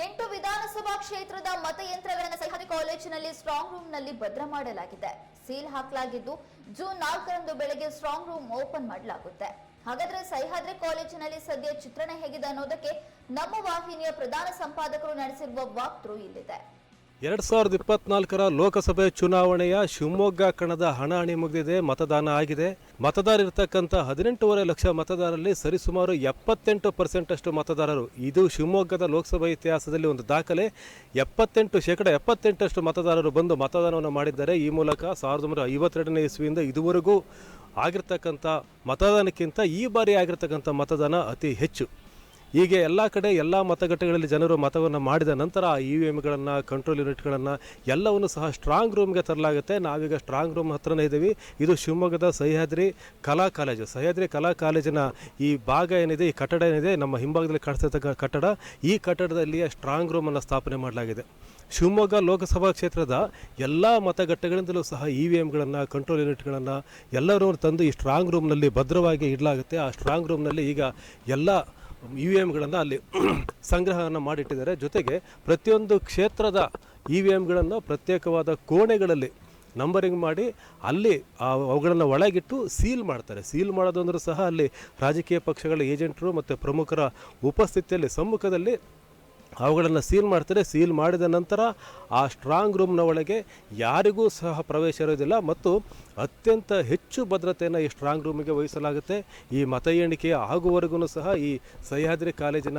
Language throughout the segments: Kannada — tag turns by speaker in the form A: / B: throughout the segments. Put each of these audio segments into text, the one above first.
A: ಎಂಟು ವಿಧಾನಸಭಾ ಕ್ಷೇತ್ರದ ಮತಯಂತ್ರಗಳನ್ನು ಸಹ್ಯಾದ್ರಿ ಕಾಲೇಜಿನಲ್ಲಿ ಸ್ಟ್ರಾಂಗ್ ರೂಮ್ನಲ್ಲಿ ಭದ್ರ ಮಾಡಲಾಗಿದೆ. ಸೀಲ್ ಹಾಕಲಾಗಿದ್ದು, ಜೂನ್ ನಾಲ್ಕರಂದು ಬೆಳಗ್ಗೆ ಸ್ಟ್ರಾಂಗ್ ರೂಮ್ ಓಪನ್ ಮಾಡಲಾಗುತ್ತೆ. ಹಾಗಾದ್ರೆ ಸಹ್ಯಾದ್ರಿ ಕಾಲೇಜಿನಲ್ಲಿ ಸದ್ಯ ಚಿತ್ರಣ ಹೇಗಿದೆ ಅನ್ನೋದಕ್ಕೆ ನಮ್ಮ ವಾಹಿನಿಯ ಪ್ರಧಾನ ಸಂಪಾದಕರು ನಡೆಸಿರುವ ವಾಕ್ತೃ ಇಲ್ಲಿದೆ.
B: ಎರಡು ಸಾವಿರದ ಇಪ್ಪತ್ನಾಲ್ಕರ ಲೋಕಸಭೆ ಚುನಾವಣೆಯ ಶಿವಮೊಗ್ಗ ಕಣದ ಹಣಾಹಣಿ ಮುಗಿದಿದೆ ಮತದಾನ ಆಗಿದೆ. ಮತದಾರರಿರ್ತಕ್ಕಂಥ ಹದಿನೆಂಟೂವರೆ ಲಕ್ಷ ಮತದಾರರಲ್ಲಿ ಸರಿಸುಮಾರು ಎಪ್ಪತ್ತೆಂಟು ಪರ್ಸೆಂಟಷ್ಟು ಮತದಾರರು. ಇದು ಶಿವಮೊಗ್ಗದ ಲೋಕಸಭಾ ಇತಿಹಾಸದಲ್ಲಿ ಒಂದು ದಾಖಲೆ. ಎಪ್ಪತ್ತೆಂಟು ಶೇಕಡ ಎಪ್ಪತ್ತೆಂಟಷ್ಟು ಮತದಾರರು ಬಂದು ಮತದಾನವನ್ನು ಮಾಡಿದ್ದಾರೆ. ಈ ಮೂಲಕ ಸಾವಿರದ ಒಂಬೈನೂರ ಐವತ್ತೆರಡನೇ ಇಸ್ವಿಯಿಂದ ಇದುವರೆಗೂ ಆಗಿರ್ತಕ್ಕಂಥ ಮತದಾನಕ್ಕಿಂತ ಈ ಬಾರಿ ಆಗಿರ್ತಕ್ಕಂಥ ಮತದಾನ ಅತಿ ಹೆಚ್ಚು. ಹೀಗೆ ಎಲ್ಲ ಕಡೆ ಎಲ್ಲ ಮತಗಟ್ಟೆಗಳಲ್ಲಿ ಜನರು ಮತವನ್ನು ಮಾಡಿದ ನಂತರ ಇ ವಿ ಎಮ್ಗಳನ್ನು ಕಂಟ್ರೋಲ್ ಯೂನಿಟ್ಗಳನ್ನು ಎಲ್ಲವನ್ನು ಸಹ ಸ್ಟ್ರಾಂಗ್ ರೂಮ್ಗೆ ತರಲಾಗುತ್ತೆ. ನಾವೀಗ ಸ್ಟ್ರಾಂಗ್ ರೂಮ್ ಹತ್ರನೇ ಇದ್ದೀವಿ. ಇದು ಶಿವಮೊಗ್ಗದ ಸಹ್ಯಾದ್ರಿ ಕಲಾ ಕಾಲೇಜು. ಸಹ್ಯಾದ್ರಿ ಕಲಾ ಕಾಲೇಜಿನ ಈ ಭಾಗ ಏನಿದೆ, ಈ ಕಟ್ಟಡ ಏನಿದೆ, ನಮ್ಮ ಹಿಂಭಾಗದಲ್ಲಿ ಕಾಣಿಸ್ತಕ್ಕಂಥ ಕಟ್ಟಡ. ಈ ಕಟ್ಟಡದಲ್ಲಿ ಸ್ಟ್ರಾಂಗ್ ರೂಮನ್ನು ಸ್ಥಾಪನೆ ಮಾಡಲಾಗಿದೆ. ಶಿವಮೊಗ್ಗ ಲೋಕಸಭಾ ಕ್ಷೇತ್ರದ ಎಲ್ಲ ಮತಗಟ್ಟೆಗಳಿಂದಲೂ ಸಹ ಇ ವಿ ಎಮ್ಗಳನ್ನು ಕಂಟ್ರೋಲ್ ಯೂನಿಟ್ಗಳನ್ನು ಎಲ್ಲರೂ ತಂದು ಈ ಸ್ಟ್ರಾಂಗ್ ರೂಮ್ನಲ್ಲಿ ಭದ್ರವಾಗಿ ಇಡಲಾಗುತ್ತೆ. ಆ ಸ್ಟ್ರಾಂಗ್ ರೂಮ್ನಲ್ಲಿ ಈಗ ಎಲ್ಲ ಇ ವಿ ಎಮ್ಗಳನ್ನು ಅಲ್ಲಿ ಸಂಗ್ರಹವನ್ನು ಮಾಡಿಟ್ಟಿದ್ದಾರೆ. ಜೊತೆಗೆ ಪ್ರತಿಯೊಂದು ಕ್ಷೇತ್ರದ ಇ ವಿ ಎಮ್ಗಳನ್ನು ಪ್ರತ್ಯೇಕವಾದ ಕೋಣೆಗಳಲ್ಲಿ ನಂಬರಿಂಗ್ ಮಾಡಿ ಅಲ್ಲಿ ಅವುಗಳನ್ನು ಒಳಗಿಟ್ಟು ಸೀಲ್ ಮಾಡ್ತಾರೆ. ಸೀಲ್ ಮಾಡೋದು ಅಂದರೂ ಸಹ ಅಲ್ಲಿ ರಾಜಕೀಯ ಪಕ್ಷಗಳ ಏಜೆಂಟರು ಮತ್ತು ಪ್ರಮುಖರ ಉಪಸ್ಥಿತಿಯಲ್ಲಿ ಸಮ್ಮುಖದಲ್ಲಿ ಅವುಗಳನ್ನು ಸೀಲ್ ಮಾಡ್ತಾರೆ. ಸೀಲ್ ಮಾಡಿದ ನಂತರ ಆ ಸ್ಟ್ರಾಂಗ್ ರೂಮ್ನ ಒಳಗೆ ಯಾರಿಗೂ ಸಹ ಪ್ರವೇಶ ಇರೋದಿಲ್ಲ ಮತ್ತು ಅತ್ಯಂತ ಹೆಚ್ಚು ಭದ್ರತೆಯನ್ನು ಈ ಸ್ಟ್ರಾಂಗ್ ರೂಮಿಗೆ ವಹಿಸಲಾಗುತ್ತೆ. ಈ ಮತ ಎಣಿಕೆ ಆಗುವವರೆಗೂ ಸಹ ಈ ಸಹ್ಯಾದ್ರಿ ಕಾಲೇಜಿನ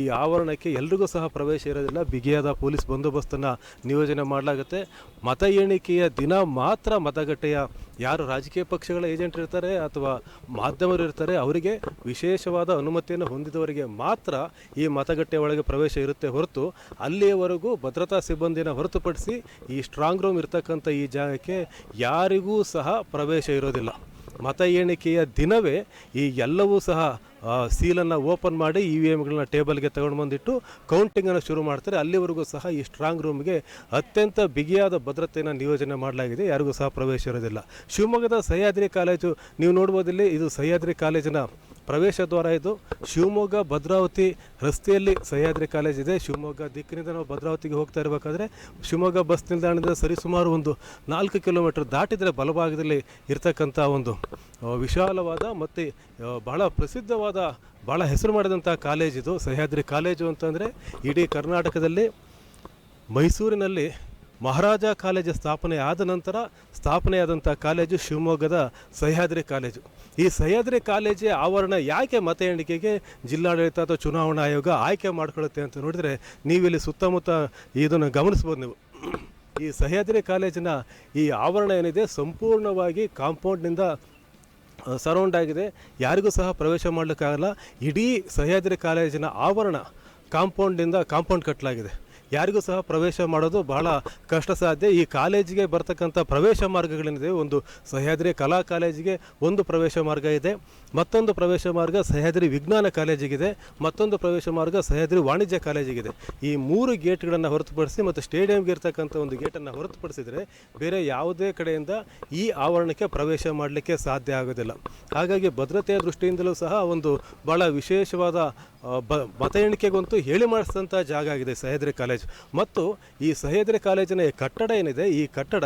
B: ಈ ಆವರಣಕ್ಕೆ ಎಲ್ರಿಗೂ ಸಹ ಪ್ರವೇಶ ಇರೋದಿಲ್ಲ. ಬಿಗಿಯಾದ ಪೊಲೀಸ್ ಬಂದೋಬಸ್ತನ್ನು ನಿಯೋಜನೆ ಮಾಡಲಾಗುತ್ತೆ. ಮತ ಎಣಿಕೆಯ ದಿನ ಮಾತ್ರ ಮತಗಟ್ಟೆಯ ಯಾರು ರಾಜಕೀಯ ಪಕ್ಷಗಳ ಏಜೆಂಟ್ ಇರ್ತಾರೆ ಅಥವಾ ಮಾಧ್ಯಮರು ಇರ್ತಾರೆ, ಅವರಿಗೆ ವಿಶೇಷವಾದ ಅನುಮತಿಯನ್ನು ಹೊಂದಿದವರಿಗೆ ಮಾತ್ರ ಈ ಮತಗಟ್ಟೆ ಒಳಗೆ ಪ್ರವೇಶ ಇರುತ್ತೆ ಹೊರತು ಅಲ್ಲಿಯವರೆಗೂ ಭದ್ರತಾ ಸಿಬ್ಬಂದಿನ ಹೊರತುಪಡಿಸಿ ಈ ಸ್ಟ್ರಾಂಗ್ ರೂಮ್ ಇರ್ತಕ್ಕಂಥ ಈ ಜಾಗಕ್ಕೆ ಯಾರಿಗೂ ಸಹ ಪ್ರವೇಶ ಇರೋದಿಲ್ಲ. ಮತ ಎಣಿಕೆಯ ದಿನವೇ ಈ ಎಲ್ಲವೂ ಸಹ ಸೀಲನ್ನು ಓಪನ್ ಮಾಡಿ ಇ ವಿ ಎಮ್ಗಳನ್ನ ಟೇಬಲ್ಗೆ ತಗೊಂಡು ಬಂದಿಟ್ಟು ಕೌಂಟಿಂಗನ್ನು ಶುರು ಮಾಡ್ತಾರೆ. ಅಲ್ಲಿವರೆಗೂ ಸಹ ಈ ಸ್ಟ್ರಾಂಗ್ ರೂಮ್ಗೆ ಅತ್ಯಂತ ಬಿಗಿಯಾದ ಭದ್ರತೆಯನ್ನು ನಿಯೋಜನೆ ಮಾಡಲಾಗಿದೆ. ಯಾರಿಗೂ ಸಹ ಪ್ರವೇಶ ಇರೋದಿಲ್ಲ. ಶಿವಮೊಗ್ಗದ ಸಹ್ಯಾದ್ರಿ ಕಾಲೇಜು, ನೀವು ನೋಡ್ಬೋದಿಲ್ಲಿ ಇದು ಸಹ್ಯಾದ್ರಿ ಕಾಲೇಜಿನ ಪ್ರವೇಶ ದ್ವಾರ ಇದು. ಶಿವಮೊಗ್ಗ ಭದ್ರಾವತಿ ರಸ್ತೆಯಲ್ಲಿ ಸಹ್ಯಾದ್ರಿ ಕಾಲೇಜ್ ಇದೆ. ಶಿವಮೊಗ್ಗ ದಿಕ್ಕಿನಿಂದ ನಾವು ಭದ್ರಾವತಿಗೆ ಹೋಗ್ತಾ ಇರಬೇಕಾದ್ರೆ ಶಿವಮೊಗ್ಗ ಬಸ್ ನಿಲ್ದಾಣದಿಂದ ಸರಿಸುಮಾರು ಒಂದು ನಾಲ್ಕು ಕಿಲೋಮೀಟರ್ ದಾಟಿದರೆ ಬಲಭಾಗದಲ್ಲಿ ಇರ್ತಕ್ಕಂಥ ಒಂದು ವಿಶಾಲವಾದ ಮತ್ತು ಬಹಳ ಪ್ರಸಿದ್ಧವಾದ ಭಾಳ ಹೆಸರು ಮಾಡಿದಂಥ ಇದು. ಸಹ್ಯಾದ್ರಿ ಕಾಲೇಜು ಅಂತಂದರೆ ಇಡೀ ಕರ್ನಾಟಕದಲ್ಲಿ ಮೈಸೂರಿನಲ್ಲಿ ಮಹಾರಾಜ ಕಾಲೇಜು ಸ್ಥಾಪನೆ ಆದ ನಂತರ ಸ್ಥಾಪನೆಯಾದಂಥ ಕಾಲೇಜು ಶಿವಮೊಗ್ಗದ ಸಹ್ಯಾದ್ರಿ ಕಾಲೇಜು. ಈ ಸಹ್ಯಾದ್ರಿ ಕಾಲೇಜೇ ಆವರಣ ಯಾಕೆ ಮತ ಎಣಿಕೆಗೆ ಜಿಲ್ಲಾಡಳಿತ ಅಥವಾ ಚುನಾವಣಾ ಆಯೋಗ ಆಯ್ಕೆ ಮಾಡ್ಕೊಳ್ಳುತ್ತೆ ಅಂತ ನೋಡಿದರೆ ನೀವಿಲ್ಲಿ ಸುತ್ತಮುತ್ತ ಇದನ್ನು ಗಮನಿಸ್ಬೋದು ನೀವು. ಈ ಸಹ್ಯಾದ್ರಿ ಕಾಲೇಜಿನ ಈ ಆವರಣ ಏನಿದೆ ಸಂಪೂರ್ಣವಾಗಿ ಕಾಂಪೌಂಡ್ನಿಂದ ಸರೌಂಡ್ ಆಗಿದೆ. ಯಾರಿಗೂ ಸಹ ಪ್ರವೇಶ ಮಾಡಲಿಕ್ಕಾಗಲ್ಲ. ಇಡೀ ಸಹ್ಯಾದ್ರಿ ಕಾಲೇಜಿನ ಆವರಣ ಕಾಂಪೌಂಡಿಂದ ಕಾಂಪೌಂಡ್ ಕಟ್ಟಲಾಗಿದೆ ಯಾರಿಗೂ ಸಹ ಪ್ರವೇಶ ಮಾಡೋದು ಬಹಳ ಕಷ್ಟ ಸಾಧ್ಯ ಈ ಕಾಲೇಜಿಗೆ ಬರ್ತಕ್ಕಂಥ ಪ್ರವೇಶ ಮಾರ್ಗಗಳೇನಿದೆ ಒಂದು ಸಹ್ಯಾದ್ರಿ ಕಲಾ ಕಾಲೇಜಿಗೆ ಒಂದು ಪ್ರವೇಶ ಮಾರ್ಗ ಇದೆ. ಮತ್ತೊಂದು ಪ್ರವೇಶ ಮಾರ್ಗ ಸಹ್ಯಾದ್ರಿ ವಿಜ್ಞಾನ ಕಾಲೇಜಿಗಿದೆ. ಮತ್ತೊಂದು ಪ್ರವೇಶ ಮಾರ್ಗ ಸಹ್ಯಾದ್ರಿ ವಾಣಿಜ್ಯ ಕಾಲೇಜಿಗಿದೆ. ಈ ಮೂರು ಗೇಟ್ಗಳನ್ನು ಹೊರತುಪಡಿಸಿ ಮತ್ತು ಸ್ಟೇಡಿಯಂಗೆ ಇರ್ತಕ್ಕಂಥ ಒಂದು ಗೇಟನ್ನು ಹೊರತುಪಡಿಸಿದರೆ ಬೇರೆ ಯಾವುದೇ ಕಡೆಯಿಂದ ಈ ಆವರಣಕ್ಕೆ ಪ್ರವೇಶ ಮಾಡಲಿಕ್ಕೆ ಸಾಧ್ಯ ಆಗೋದಿಲ್ಲ. ಹಾಗಾಗಿ ಭದ್ರತೆಯ ದೃಷ್ಟಿಯಿಂದಲೂ ಸಹ ಒಂದು ಭಾಳ ವಿಶೇಷವಾದ ಬ, ಮತ ಎಣಿಕೆಗಂತೂ ಹೇಳಿ ಮಾಡಿಸಿದಂಥ ಜಾಗ ಆಗಿದೆ ಸಹ್ಯಾದ್ರಿ ಕಾಲೇಜ್. ಮತ್ತು ಈ ಸಹ್ಯಾದ್ರಿ ಕಾಲೇಜಿನ ಕಟ್ಟಡ ಏನಿದೆ, ಈ ಕಟ್ಟಡ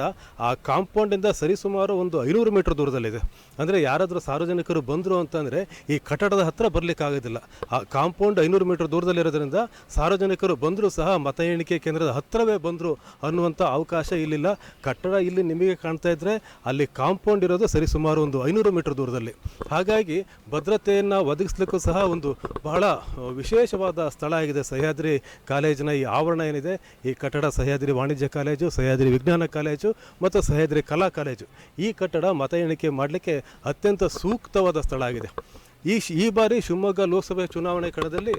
B: ಆ ಕಾಂಪೌಂಡಿಂದ ಸರಿಸುಮಾರು ಒಂದು ಐನೂರು ಮೀಟರ್ ದೂರದಲ್ಲಿದೆ. ಅಂದರೆ ಯಾರಾದರೂ ಸಾರ್ವಜನಿಕರು ಬಂದರು ಅಂತಂದರೆ ಈ ಕಟ್ಟಡದ ಹತ್ರ ಬರಲಿಕ್ಕಾಗೋದಿಲ್ಲ ಆ ಕಾಂಪೌಂಡ್ ಐನೂರು ಮೀಟರ್ ದೂರದಲ್ಲಿರೋದ್ರಿಂದ ಸಾರ್ವಜನಿಕರು ಬಂದರೂ ಸಹ ಮತ ಎಣಿಕೆ ಕೇಂದ್ರದ ಹತ್ತಿರವೇ ಬಂದರು ಅನ್ನುವಂಥ ಅವಕಾಶ ಇಲ್ಲಿಲ್ಲ. ಕಟ್ಟಡ ಇಲ್ಲಿ ನಿಮಗೆ ಕಾಣ್ತಾ ಇದ್ದರೆ ಅಲ್ಲಿ ಕಾಂಪೌಂಡ್ ಇರೋದು ಸರಿಸುಮಾರು ಒಂದು ಐನೂರು ಮೀಟರ್ ದೂರದಲ್ಲಿ. ಹಾಗಾಗಿ ಭದ್ರತೆಯನ್ನು ಒದಗಿಸ್ಲಿಕ್ಕೂ ಸಹ ಒಂದು ಬಹಳ ವಿಶೇಷವಾದ ಸ್ಥಳ ಆಗಿದೆ ಸಹ್ಯಾದ್ರಿ ಕಾಲೇಜಿನ ಈ ಆವರಣ ಏನಿದೆ? ಈ ಕಟ್ಟಡ ಸಹ್ಯಾದ್ರಿ ವಾಣಿಜ್ಯ ಕಾಲೇಜು, ಸಹ್ಯಾದ್ರಿ ವಿಜ್ಞಾನ ಕಾಲೇಜು ಮತ್ತು ಸಹ್ಯಾದ್ರಿ ಕಲಾ ಕಾಲೇಜು. ಈ ಕಟ್ಟಡ ಮತ ಎಣಿಕೆ ಮಾಡಲಿಕ್ಕೆ ಅತ್ಯಂತ ಸೂಕ್ತವಾದ ಸ್ಥಳ ಆಗಿದೆ. ಈ ಈ ಬಾರಿ ಶಿವಮೊಗ್ಗ ಲೋಕಸಭೆ ಚುನಾವಣೆ ಕಣದಲ್ಲಿ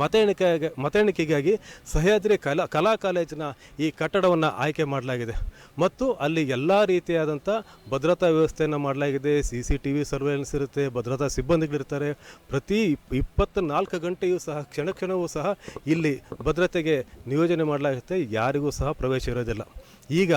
B: ಮತ ಎಣಿಕೆ ಮತ ಎಣಿಕೆಗಾಗಿ ಸಹ್ಯಾದ್ರಿ ಕಲಾ ಕಲಾ ಕಾಲೇಜಿನ ಈ ಕಟ್ಟಡವನ್ನು ಆಯ್ಕೆ ಮಾಡಲಾಗಿದೆ. ಮತ್ತು ಅಲ್ಲಿ ಎಲ್ಲ ರೀತಿಯಾದಂಥ ಭದ್ರತಾ ವ್ಯವಸ್ಥೆಯನ್ನು ಮಾಡಲಾಗಿದೆ. C C T V surveillance ಇರುತ್ತೆ, ಭದ್ರತಾ ಸಿಬ್ಬಂದಿಗಳಿರ್ತಾರೆ. ಪ್ರತಿ ಇಪ್ಪತ್ತ ನಾಲ್ಕು ಗಂಟೆಯೂ ಸಹ, ಕ್ಷಣ ಕ್ಷಣವೂ ಸಹ ಇಲ್ಲಿ ಭದ್ರತೆಗೆ ನಿಯೋಜನೆ ಮಾಡಲಾಗುತ್ತೆ. ಯಾರಿಗೂ ಸಹ ಪ್ರವೇಶ ಇರೋದಿಲ್ಲ. ಈಗ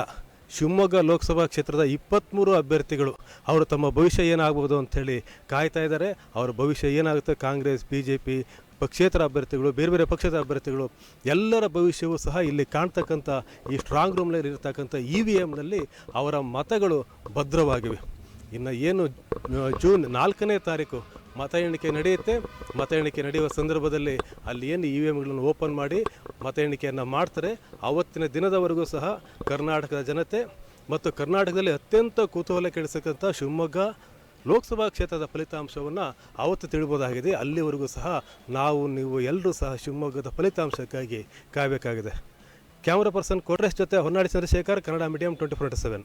B: ಶಿವಮೊಗ್ಗ ಲೋಕಸಭಾ ಕ್ಷೇತ್ರದ ಇಪ್ಪತ್ತ್ಮೂರು ಅಭ್ಯರ್ಥಿಗಳು, ಅವರು ತಮ್ಮ ಭವಿಷ್ಯ ಏನಾಗ್ಬೋದು ಅಂಥೇಳಿ ಕಾಯ್ತಾ ಇದ್ದಾರೆ. ಅವರ ಭವಿಷ್ಯ ಏನಾಗುತ್ತೆ? ಕಾಂಗ್ರೆಸ್ ಬಿ ಜೆ ಪಿ ಪಕ್ಷೇತರ ಅಭ್ಯರ್ಥಿಗಳು, ಬೇರೆ ಬೇರೆ ಪಕ್ಷದ ಅಭ್ಯರ್ಥಿಗಳು, ಎಲ್ಲರ ಭವಿಷ್ಯವೂ ಸಹ ಇಲ್ಲಿ ಕಾಣ್ತಕ್ಕಂಥ ಈ ಸ್ಟ್ರಾಂಗ್ ರೂಮ್ನಲ್ಲಿ ಇರತಕ್ಕಂಥ ಇ ವಿ ಎಮ್ನಲ್ಲಿ ಅವರ ಮತಗಳು ಭದ್ರವಾಗಿವೆ. ಇನ್ನು ಏನು, ಜೂನ್ ನಾಲ್ಕನೇ ತಾರೀಕು ಮತ ಎಣಿಕೆ ನಡೆಯುತ್ತೆ. ಮತ ಎಣಿಕೆ ನಡೆಯುವ ಸಂದರ್ಭದಲ್ಲಿ ಅಲ್ಲಿ ಏನು ಇ ವಿ ಎಮ್ಗಳನ್ನು ಓಪನ್ ಮಾಡಿ ಮತ ಎಣಿಕೆಯನ್ನು ಮಾಡ್ತಾರೆ. ಆವತ್ತಿನ ದಿನದವರೆಗೂ ಸಹ ಕರ್ನಾಟಕದ ಜನತೆ ಮತ್ತು ಕರ್ನಾಟಕದಲ್ಲಿ ಅತ್ಯಂತ ಕುತೂಹಲ ಕೆಡಿಸತಕ್ಕಂಥ ಶಿವಮೊಗ್ಗ ಲೋಕಸಭಾ ಕ್ಷೇತ್ರದ ಫಲಿತಾಂಶವನ್ನು ಆವತ್ತು ತಿಳಿಬೋದಾಗಿದೆ. ಅಲ್ಲಿವರೆಗೂ ಸಹ ನಾವು, ನೀವು ಎಲ್ಲರೂ ಸಹ ಶಿವಮೊಗ್ಗದ ಫಲಿತಾಂಶಕ್ಕಾಗಿ ಕಾಯಬೇಕಾಗಿದೆ. ಕ್ಯಾಮ್ರಾ ಪರ್ಸನ್ ಕೋಟ್ರೇಶ್ ಜೊತೆ Honnadi Chandrashekhar, Kannada medium twenty four seven.